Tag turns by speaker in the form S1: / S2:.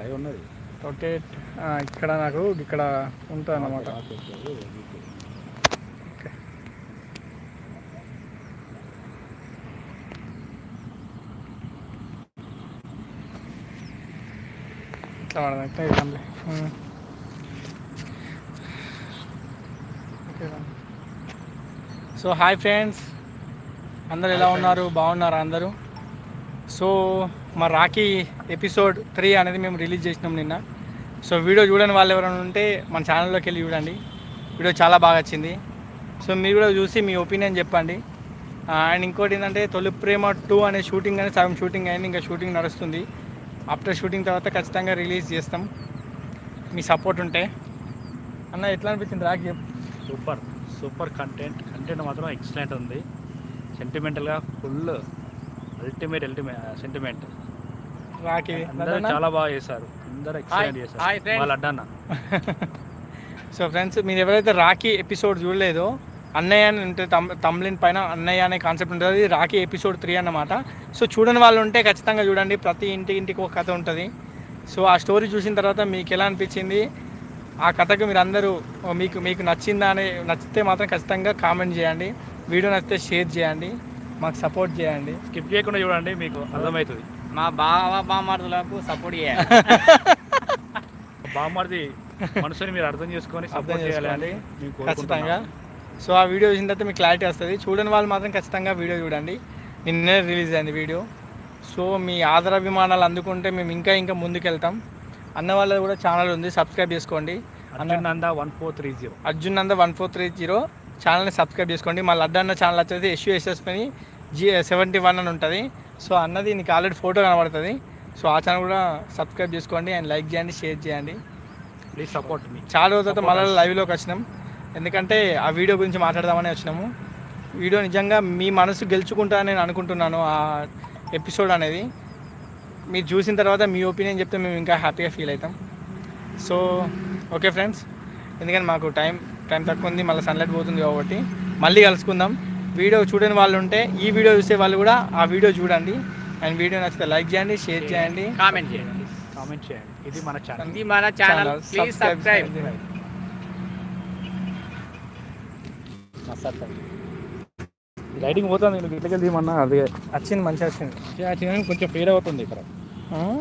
S1: Live ఉన్నది.
S2: Rotate ఇక్కడ నాకు ఇక్కడ ఉంటుంది అన్నమాట. ఇట్లా వాడదాం ఇట్లా. So hi friends. అందరు ఎలా ఉన్నారు? బాగున్నారా అందరూ? సో మా రాఖీ ఎపిసోడ్ త్రీ అనేది మేము రిలీజ్ చేసినాం నిన్న. సో వీడియో చూడని వాళ్ళు ఎవరైనా ఉంటే మన ఛానల్లోకి వెళ్ళి చూడండి. వీడియో చాలా బాగా వచ్చింది. సో మీరు కూడా చూసి మీ ఒపీనియన్ చెప్పండి. అండ్ ఇంకోటి ఏంటంటే తొలి ప్రేమ టూ అనే షూటింగ్ అనేది సగం షూటింగ్ అయింది ఇంకా షూటింగ్ నడుస్తుంది. ఆఫ్టర్ షూటింగ్ తర్వాత ఖచ్చితంగా రిలీజ్ చేస్తాం. మీ సపోర్ట్ ఉంటే. అన్న ఎట్లా అనిపించింది రాఖీ? చెప్పు.
S1: సూపర్ సూపర్ కంటెంట్ కంటెంట్ మాత్రం ఎక్సలెంట్ ఉంది. సెంటిమెంటల్గా ఫుల్ అల్టిమేట్ అల్టిమేట్ సెంటిమెంట్ అందరూ? చాలా బాగా చేశారు. అందరూ ఎక్సలెంట్ చేశారు. వాళ్ళ అడ్డన్న.
S2: సో ఫ్రెండ్స్ మీరు ఎవరైతే రాఖీ ఎపిసోడ్ చూడలేదో అన్నయ్య అని ఉంటుంది తమ్ తమ్లిన్ పైన అన్నయ్య అనే కాన్సెప్ట్ ఉంటుంది. రాఖీ ఎపిసోడ్ త్రీ అన్నమాట. సో చూడని వాళ్ళు ఉంటే ఖచ్చితంగా చూడండి. ప్రతి ఇంటి ఇంటికి ఒక కథ ఉంటుంది. సో ఆ స్టోరీ చూసిన తర్వాత మీకు ఎలా అనిపించింది? ఆ కథకు మీరు అందరూ మీకు మీకు నచ్చిందా అని నచ్చితే మాత్రం ఖచ్చితంగా కామెంట్ చేయండి. వీడియో నచ్చితే షేర్ చేయండి. మాకు సపోర్ట్ చేయండి.
S1: స్కిప్ చేయకుండా చూడండి మీకు అర్థమవుతుంది.
S3: మా బావ బామార్దులకు సపోర్ట్ చేయాలి.
S1: బామ్మది మనసుని మీరు అర్థం చేసుకొని
S2: అర్థం
S1: సపోర్ట్. మేము
S2: ఖచ్చితంగా.
S1: కోరుకుంటున్నాం.
S2: సో ఆ వీడియో చూసిన తర్వాత మీకు క్లారిటీ వస్తుంది. చూడని వాళ్ళు మాత్రం ఖచ్చితంగా వీడియో చూడండి. నిన్నే రిలీజ్ అయింది వీడియో. సో మీ ఆదరాభిమానాలు అందుకుంటే మేము ఇంకా ఇంకా ముందుకెళ్తాం. అన్న వాళ్ళది కూడా ఛానల్ ఉంది. సబ్స్క్రైబ్ చేసుకోండి.
S1: Arjun Nanda one four three zero.
S2: Arjun Nanda one four three zero. ఛానల్ని సబ్స్క్రైబ్ చేసుకోండి. మా లడ్డు అన్న ఛానల్ వచ్చేసి ఎస్యూఎస్ఎస్ని జీ సెవెంటీ వన్ అని ఉంటుంది. సో అన్నది నీకు ఆల్రెడీ ఫోటో కనబడుతుంది. సో ఆ ఛానల్ కూడా సబ్స్క్రైబ్ చేసుకోండి అండ్ లైక్ చేయండి షేర్ చేయండి.
S1: ప్లీజ్ సపోర్ట్ మీ
S2: చాలా రోజుల తర్వాత మళ్ళీ. లైవ్లోకి వచ్చినాం. ఎందుకంటే ఆ వీడియో గురించి మాట్లాడదామని వచ్చినాము. వీడియో నిజంగా మీ మనసు గెలుచుకుంటా నేను అనుకుంటున్నాను ఆ ఎపిసోడ్ అనేది. మీరు చూసిన తర్వాత మీ ఒపీనియన్ చెప్తే మేము ఇంకా హ్యాపీగా ఫీల్ అవుతాం. సో ఓకే ఫ్రెండ్స్ ఎందుకంటే మాకు టైం టైం తక్కువ ఉంది మళ్ళీ సన్లైట్ పోతుంది కాబట్టి మళ్ళీ కలుసుకుందాం. వీడియో చూడని వాళ్ళు ఉంటే ఈ వీడియో చూసే వాళ్ళు కూడా ఆ వీడియో చూడండి. అండ్ వీడియో నచ్చితే లైక్ చేయండి షేర్ చేయండి.
S3: కామెంట్ చేయండి.
S1: కామెంట్ చేయండి. ఇది మన ఛానల్.
S3: ఇది మన ఛానల్. Please subscribe.
S1: లైటింగ్ పోతుంది నేను ఇట్లకెళ్ళి తీయమన్నా అది
S2: వచ్చింది మంచిగా వచ్చింది.
S1: కొంచెం ఫెయిల్ అవుతుంది ఇక్కడ?